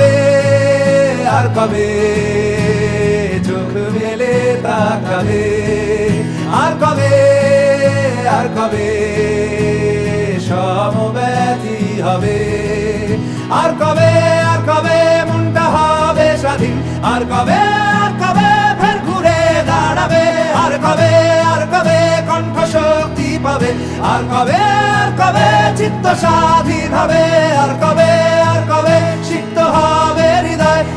আর কবে চোখ মেলে তাকাবে। আর কবে আর কবে সমব্যথী হবে? আর কবে আর কবে মনটা হবে স্বাধীন? আর কবে আর কবে ফের ঘুরে দাঁড়াবে? আর কবে আর কবে কণ্ঠ শক্তি পাবে? আর কবে আর কবে চিত্ত স্বাধীন হবে?